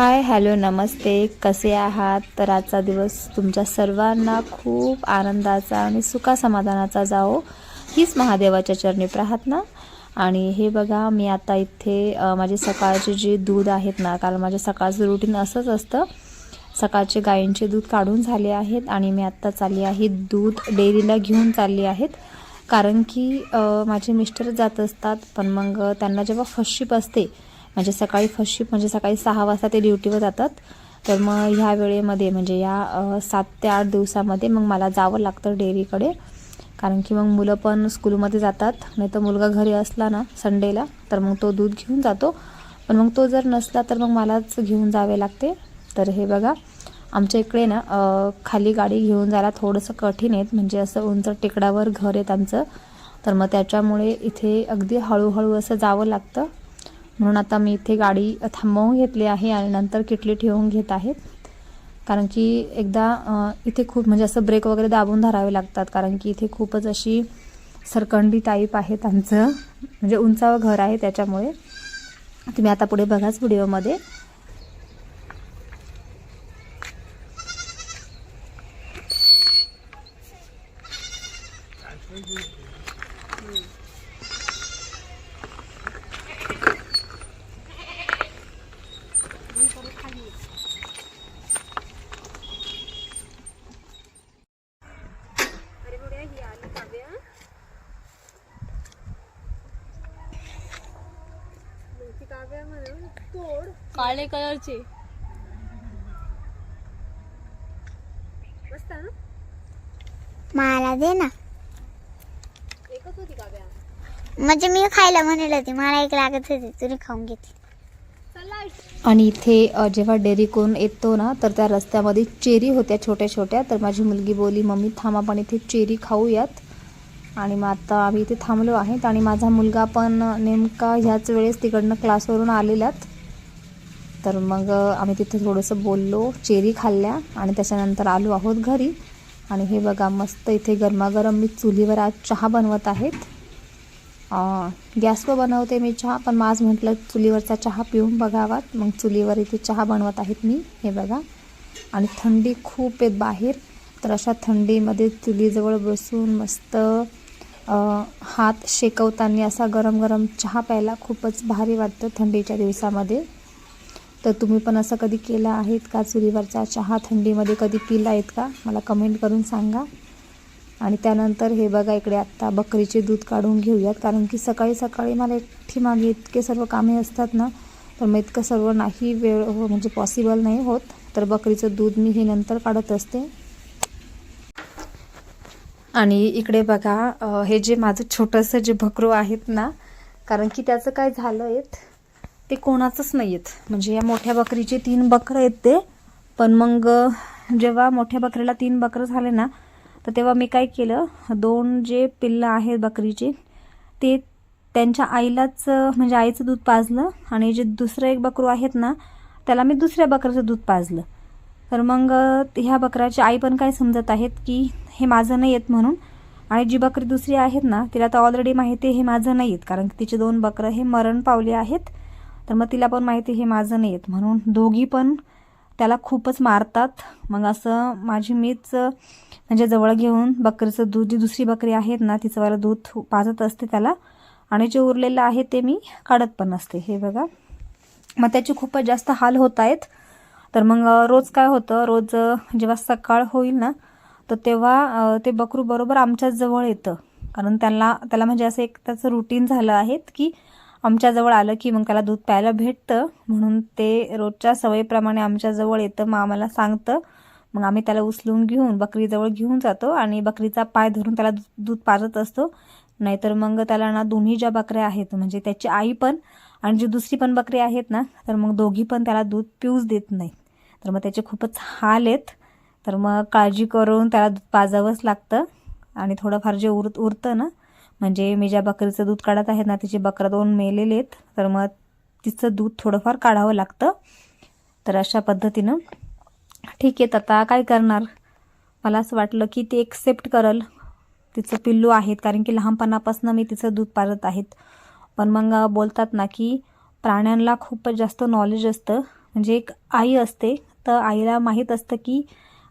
Hi hello नमस्ते. कसे आहात? तर आजचा दिवस तुमच्या सर्वांना खूप आनंदाचा आणि सुखा समाधानाचा जाओ हीच महादेवाच्या चरणी प्रार्थना. आणि हे बघा मी आता इथे माझे सकाळचे जे दूध आहेत ना कारण माझ्या सकाळचं रुटीन असंच असतं. सकाळचे गायींचे दूध काढून झाले आहेत आणि मी आत्ता चालली आहे दूध डेअरीला घेऊन चालली आहेत. कारण की माझे मिस्टर जात असतात पण मग त्यांना जेव्हा फर्स्ट शिप असते म्हणजे सकाळी फर्स्ट शिफ्ट म्हणजे सकाळी सहा वाजता ते ड्युटीवर जातात. तर मग ह्या वेळेमध्ये म्हणजे या सात ते आठ दिवसामध्ये मग मला जावं लागतं डेअरीकडे कारण की मग मुलं पण स्कूलमध्ये जातात. नाही तर मुलगा घरी असला ना संडेला तर मग तो दूध घेऊन जातो. पण मग तो जर नसला तर मग मलाच घेऊन जावे लागते. तर हे बघा आमच्या इकडे ना खाली गाडी घेऊन जायला थोडंसं कठीण आहेत. म्हणजे असं उंच टेकडावर घर आहे आमचं. तर मग त्याच्यामुळे इथे अगदी हळूहळू असं जावं लागतं. म्हणून आता मी इथे गाडी थांबवून घेतली आहे आणि नंतर किटली ठेवून घेत आहेत. कारण की एकदा इथे खूप म्हणजे असं ब्रेक वगैरे दाबून धरावे लागतात. कारण की इथे खूपच अशी सरकंडी टाईप आहे त्यांचं. म्हणजे उंचावं घर आहे त्याच्यामुळे. तुम्ही आता पुढे बघाच व्हिडिओमध्ये. काळे कलरचे. मला दे ना. एकच होती काव्या म्हणजे मी खायला म्हणत होती मला एक लागत होती तुम्ही खाऊन घेतली. आणि इथे अ, जेव्हा डेअरी कोण येतो ना तर त्या रस्त्यामध्ये चेरी होत्या छोट्या छोट्या तर माझी मुलगी बोली मम्मी थांब आपण इथे चेरी खाऊयात. आणि मग आता आम्ही इथे थांबलो आहेत आणि माझा मुलगा पण नेमका ह्याच वेळेस तिकडनं क्लासवरून आलेलात तर मग आम्ही तिथे थोडंसं बोललो चेरी खाल्ल्या आणि त्याच्यानंतर आलो आहोत घरी. आणि हे बघा मस्त इथे गरमागरम मी चुलीवर आज चहा बनवत आहेत. गॅसवर बनवते मी चहा पण मग आज म्हटलं चुलीवरचा चहा पिऊन बघावात. मग चुलीवर इथे चहा बनवत आहेत मी हे बघा. आणि थंडी खूप आहेत बाहेर तर अशा थंडीमध्ये चुलीजवळ बसून मस्त हात शेकवताना असा गरम गरम चहा प्यायला खूपच भारी वाटतं थंडीच्या दिवसामध्ये. तर तुम्ही पण असं कधी केलं आहेत का? चुलीवरचा चहा थंडीमध्ये कधी पिला आहेत का? मला कमेंट करून सांगा. आणि त्यानंतर हे बघा इकडे आत्ता बकरीचे दूध काढून घेऊयात. कारण की सकाळी सकाळी मला एकठी मागे इतके सर्व कामे असतात ना तर मग इतकं सर्व नाही वेळ हो म्हणजे पॉसिबल नाही होत. तर बकरीचं दूध मी हे नंतर काढत असते. आणि इकडे बघा हे जे माझं छोटंसं जे भकरू आहेत ना कारण की त्याचं काय झालं आहेत ते कोणाचंच नाही आहेत म्हणजे या मोठ्या बकरीचे तीन बकरं आहेत ते. पण मग जेव्हा मोठ्या बकरीला तीन बकरं झाले ना तर तेव्हा मी काय केलं दोन जे पिल्लं आहेत बकरीचे ते त्यांच्या आईलाच म्हणजे आईचं दूध पाजलं आणि जे दुसरं एक बकरू आहेत ना त्याला मी दुसऱ्या बकऱ्याचं दूध पाजलं. तर मग ह्या बकऱ्याची आई पण काय समजत आहेत की हे माझं नाही येत म्हणून. आणि जी बकरी दुसरी आहेत ना तिला तर ऑलरेडी माहिती आहे हे माझं नाही आहेत कारण की तिचे दोन बकरं हे मरण पावले आहेत. तर मग तिला पण माहिती हे माझं नाही आहेत म्हणून दोघी पण त्याला खूपच मारतात. मग असं माझी मीच म्हणजे जवळ घेऊन बकरीचं दूध जी दुसरी बकरी आहेत ना तिचंवाला दूध पाजत असते त्याला. आणि जे उरलेलं आहे ते मी काढत पण असते. हे बघा. मग त्याचे खूपच जास्त हाल होत आहेत. तर मग रोज काय होतं? रोज जेव्हा सकाळ होईल ना तर तेव्हा ते बकरू बरोबर आमच्याच जवळ येतं. कारण त्याला त्याला म्हणजे असं एक त्याचं रुटीन झालं आहे की आमच्याजवळ आलं की मग त्याला दूध प्यायला भेटतं. म्हणून ते रोजच्या सवयीप्रमाणे आमच्याजवळ येतं मग आम्हाला सांगतं. मग आम्ही त्याला उचलून घेऊन बकरीजवळ घेऊन जातो आणि बकरीचा पाय धरून त्याला दूध दूध पाजत असतो. नाहीतर मग त्याला ना दोन्ही ज्या बकऱ्या आहेत म्हणजे त्याची आई पण आणि जी दुसरी पण बकरी आहेत ना तर मग दोघी पण त्याला दूध पिऊच देत नाही तर मग त्याचे खूपच हाल आहेत. तर मग काळजी करून त्याला दूध पाजावंच लागतं आणि थोडंफार जे उर उरतं ना म्हणजे मी ज्या बकरीचं दूध काढत आहेत ना तिचे बकरा दोन मेलेले आहेत. तर मग तिचं दूध थोडंफार काढावं लागतं. तर अशा पद्धतीनं ठीक आहे आता काय करणार? मला असं वाटलं की ती एक्सेप्ट करल. तिचं पिल्लू आहेत कारण की लहानपणापासून मी तिचं दूध पाजत आहेत. पण मग बोलतात ना की प्राण्यांना खूपच जास्त नॉलेज असतं. म्हणजे एक आई असते तर आईला माहीत असतं की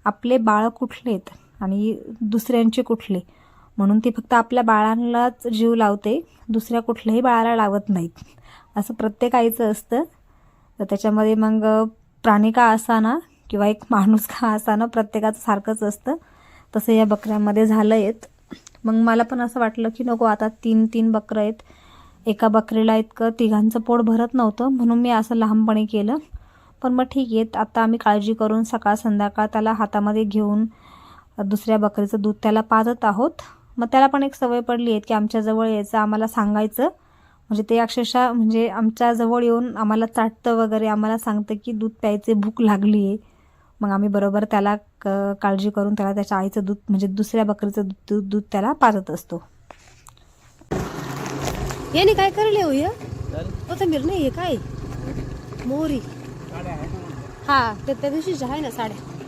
आपले बाळ कुठले आहेत आणि दुसऱ्यांचे कुठले. म्हणून ती फक्त आपल्या बाळांनाच जीव लावते दुसऱ्या कुठल्याही बाळाला लावत नाहीत. असं प्रत्येक आईचं असतं. तर त्याच्यामध्ये मग प्राणी का असाना किंवा एक माणूस का असाना प्रत्येकाचं सारखंच असतं. तसं या बकऱ्यांमध्ये झालं आहेत मग मला पण असं वाटलं की नको आता तीन तीन बकरं आहेत. एका बकरीला इतकं तिघांचं पोट भरत नव्हतं म्हणून मी असं लहानपणी केलं. पण मग ठीक आहे आता आम्ही काळजी करून सकाळ संध्याकाळ त्याला हातामध्ये घेऊन दुसऱ्या बकरीचं दूध त्याला पाजत आहोत. मग त्याला पण एक सवय पडली आहे की आमच्याजवळ यायचं आम्हाला सांगायचं. म्हणजे ते अक्षरशः म्हणजे आमच्या जवळ येऊन आम्हाला चाटतं वगैरे आम्हाला सांगतं की दूध प्यायचे भूक लागली आहे. मग आम्ही बरोबर त्याला क काळजी करून त्याला त्याच्या आईचं दूध म्हणजे दुसऱ्या बकरीचं दूध दूध दूध त्याला पाजत असतो. याने काय करले हो या कोथंबीर नाही हे काय? मोरी. हा ते त्या दिवशीच्या आहे ना साड्या.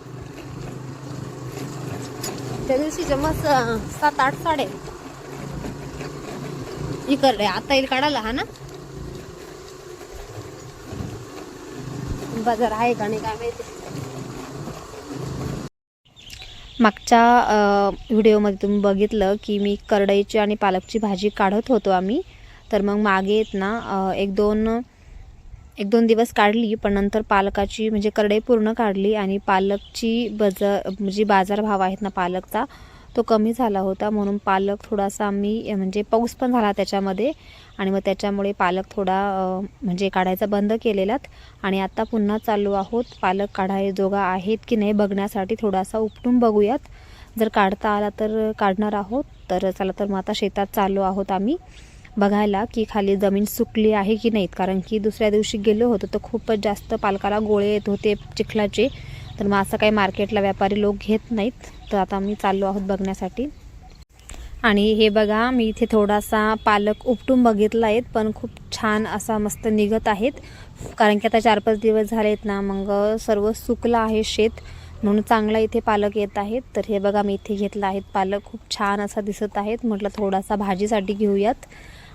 त्या दिवशीच्या मस्त सात आठ साडे. इकडे आता येईल काढायला हा ना? बाजार आहे का नाही काय माहिती. मागच्या व्हिडिओमध्ये तुम्ही बघितलं की मी करडईची आणि पालकची भाजी काढत होतो आम्ही. तर मग मागे येत ना एक दोन एक दोन दिवस काढली पण नंतर पालकाची म्हणजे करडई पूर्ण काढली आणि पालकची बज म्हणजे बाजारभाव आहेत ना पालकचा तो कमी झाला होता. म्हणून पालक थोडासा आम्ही म्हणजे पाऊस पण झाला त्याच्यामध्ये आणि मग त्याच्यामुळे पालक थोडा म्हणजे काढायचा बंद केलेलात. आणि आता पुन्हा चालू आहोत. पालक काढायजोगा आहेत की नाही बघण्यासाठी थोडासा उपटून बघूयात. जर काढता आला तर काढणार आहोत. तर चला तर मग आता शेतात चालू आहोत आम्ही. बघायला की खाली जमीन सुकली आहे की नाहीत. कारण की दुसऱ्या दिवशी गेलो होतो तर खूपच जास्त पालकाला गोळे येत होते चिखलाचे. तर मग असं काही मार्केटला व्यापारी लोक घेत नाहीत. तर आता आम्ही चाललो आहोत बघण्यासाठी. आणि हे बघा मी इथे थोडासा पालक उपटून बघितला आहेत पण खूप छान असा मस्त निघत आहेत. कारण की आता चार पाच दिवस झालेत ना मग सर्व सुकलं आहे शेत. म्हणून चांगला इथे पालक येत आहेत. तर हे बघा मी इथे घेतला आहेत पालक. खूप छान असा दिसत आहेत. म्हटलं थोडासा भाजीसाठी घेऊयात.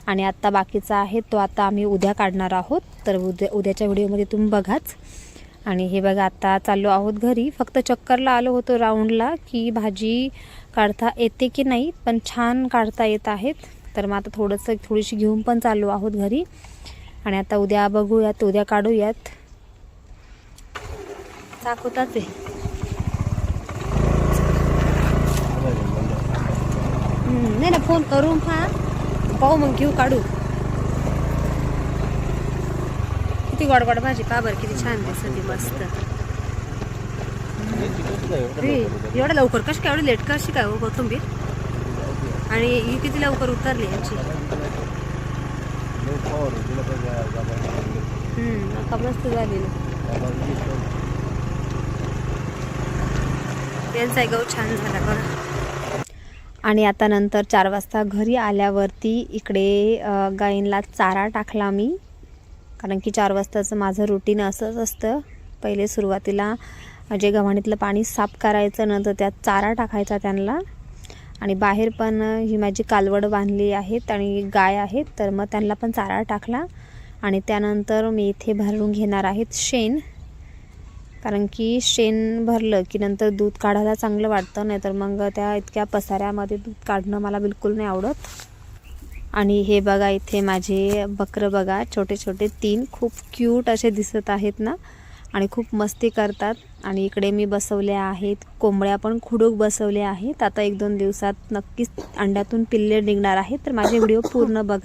आणि आत्ता बाकीचा आहे तो आता आम्ही उद्या काढणार आहोत. तर उद्या उद्याच्या व्हिडिओमध्ये तुम्ही बघाच. आणि हे बघा आता चाललो आहोत घरी. फक्त चक्करला आलो होतो राऊंडला की भाजी काढता येते की नाही पण छान काढता येत आहेत. तर मग आता थोडंसं थोडीशी घेऊन पण चाललो आहोत घरी. आणि आता उद्या बघूयात उद्या काढूयात. दाखवताच आहे. नाही ना फोन करून पहा. पाहू मग घेऊ काढू. किती गोड गोड भाजी का बरं किती छान दिसते मस्त. हे, एवढं लवकर कशी काय एवढी लेट कशी काय हो कोथिंबीर आणि ही किती लवकर उतरली याची? मस्त झाली ना. त्यांचा गहू छान झाला बरं आणि आता नंतर चार वाजता घरी आल्यावरती इकडे गायींला चारा टाकला मी. कारण की चार वाजताचं माझं रुटीन असंच असतं. पहिले सुरुवातीला जे गव्हाणीतलं पाणी साफ करायचं नंतर त्यात चारा टाकायचा त्यांना. आणि बाहेर पण ही माझी कालवड बांधली आहेत आणि गाय आहेत तर मग त्यांना पण चारा टाकला. आणि त्यानंतर मी इथे भरून घेणार आहेत शेण. कारण की शेण भरलं की नंतर दूध काढायला चांगलं वाटतं नाहीतर मग त्या इतक्या पसाऱ्यामध्ये दूध काढणं मला बिलकुल नाही आवडत. आणि हे बघा इथे माझे बकरं बघा छोटे छोटे तीन खूप क्यूट असे दिसत आहेत ना. आणि खूप मस्ती करतात. आणि इकडे मी बसवले आहेत कोंबड्या पण खुडूक बसवले आहेत. आता एक दोन दिवसात नक्कीच अंड्यातून पिल्ले निघणार आहेत. तर माझे व्हिडिओ पूर्ण बघत